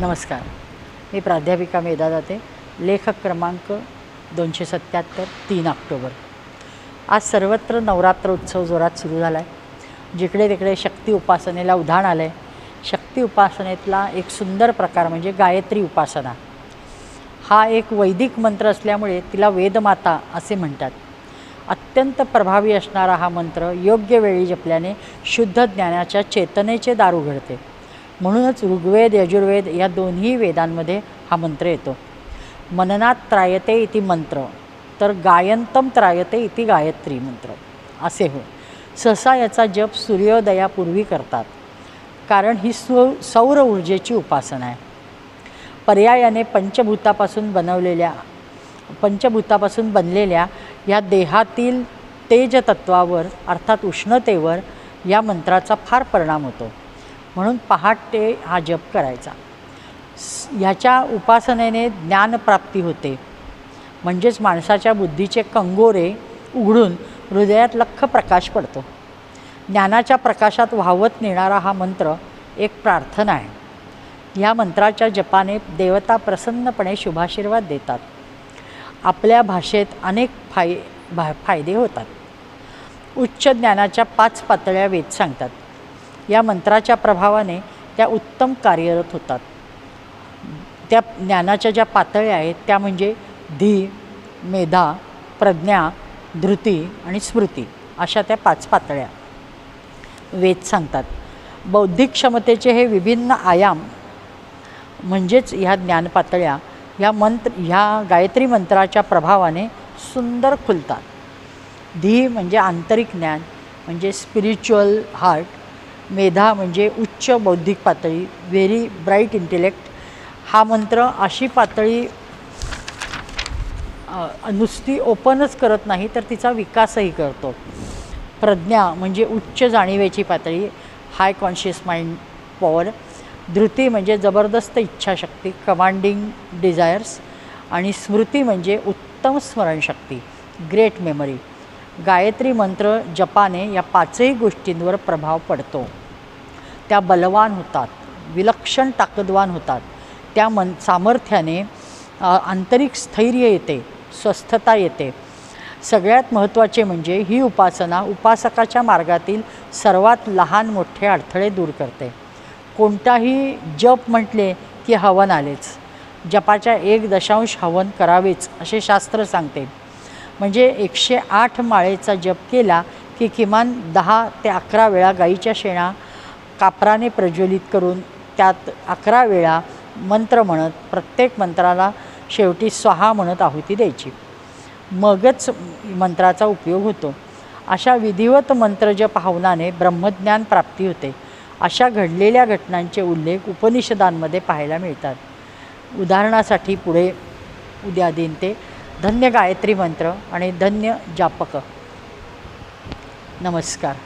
नमस्कार. मी प्राध्यापिका मेधा जाते लेखक क्रमांक दोनशे सत्याहत्तर तीन ऑक्टोबर. आज सर्वत्र नवरात्र उत्सव जोरात सुरू झाला आहे जिकडे तिकडे शक्ती उपासनेला उधाण आलं आहे शक्ती उपासनेतला एक सुंदर प्रकार म्हणजे गायत्री उपासना. हा एक वैदिक मंत्र असल्यामुळे तिला वेदमाता असे म्हणतात. अत्यंत प्रभावी असणारा हा मंत्र योग्य वेळी जपल्याने शुद्ध ज्ञानाच्या चेतनेचे दार उघडते. म्हणूनच ऋग्वेद यजुर्वेद या दोन्ही वेदांमध्ये हा मंत्र येतो. मननात त्रायते इति मंत्र तर गायंतम त्रायते इति गायत्री मंत्र. असे हो सहसा याचा जप सूर्योदयापूर्वी करतात. कारण ही सौ सौर ऊर्जेची उपासना आहे. पर्यायाने पंचभूतापासून बनवलेल्या पंचभूतापासून बनलेल्या या देहातील तेजतत्वावर अर्थात उष्णतेवर या मंत्राचा फार परिणाम होतो. म्हणून पहाटे हा जप करायचा. ह्याच्या उपासनेने ज्ञानप्राप्ती होते. म्हणजेच माणसाच्या बुद्धीचे कंगोरे उघडून हृदयात लख्ख प्रकाश पडतो. ज्ञानाच्या प्रकाशात वाहवत नेणारा हा मंत्र एक प्रार्थना आहे. ह्या मंत्राच्या जपाने देवता प्रसन्नपणे शुभाशीर्वाद देतात. आपल्या भाषेत अनेक फाय भा फायदे होतात. उच्च ज्ञानाच्या पाच पातळ्या वेद सांगतात. या मंत्राच्या प्रभावाने त्या उत्तम कार्यरत होतात. त्या ज्ञानाच्या ज्या पातळ्या आहेत त्या म्हणजे धी मेधा प्रज्ञा धृती आणि स्मृती अशा त्या पाच पातळ्या. वेद सांगतात बौद्धिक क्षमतेचे हे विभिन्न आयाम म्हणजेच ह्या ज्ञानपातळ्या ह्या मंत्र ह्या गायत्री मंत्राच्या प्रभावाने सुंदर खुलतात. धी म्हणजे आंतरिक ज्ञान म्हणजे स्पिरिच्युअल हार्ट मेधा म्हणजे उच्च बौद्धिक पातळी व्हेरी ब्राईट इंटेलेक्ट हा मंत्र अशी पातळी नुसती ओपनच करत नाही तर तिचा विकासही करतो. प्रज्ञा म्हणजे उच्च जाणीवेची पातळी हाय कॉन्शियस माइंड पॉवर धृती म्हणजे जबरदस्त इच्छाशक्ती कमांडिंग डिझायर्स आणि स्मृती म्हणजे उत्तम स्मरणशक्ती ग्रेट मेमरी गायत्री मंत्र जपाने या पाचही गोष्टींवर प्रभाव पडतो. त्या बलवान होतात विलक्षण ताकदवान होतात. त्या मन सामर्थ्याने आंतरिक स्थैर्य येते स्वस्थता येते. सगळ्यात महत्त्वाचे म्हणजे ही उपासना उपासकाच्या मार्गातील सर्वात लहान मोठे अडथळे दूर करते. कोणताही जप म्हटले की हवन आलेच. जपाच्या एक दशांश हवन करावेच असे शास्त्र सांगते. म्हणजे एकशे आठ माळेचा जप केला की किमान दहा ते अकरा वेळा गाईच्या शेणा कापराने प्रज्वलित करून त्यात अकरा वेळा मंत्र म्हणत प्रत्येक मंत्राला शेवटी सहा म्हणत आहुती द्यायची. मगच मंत्राचा उपयोग होतो. अशा विधिवत मंत्रजप हवनाने ब्रह्मज्ञान प्राप्ती होते. अशा घडलेल्या घटनांचे उल्लेख उपनिषदांमध्ये पाहायला मिळतात. उदाहरणासाठी पुढे उद्या देईन ते धन्य गायत्री मंत्र आणि धन्य जापक. नमस्कार.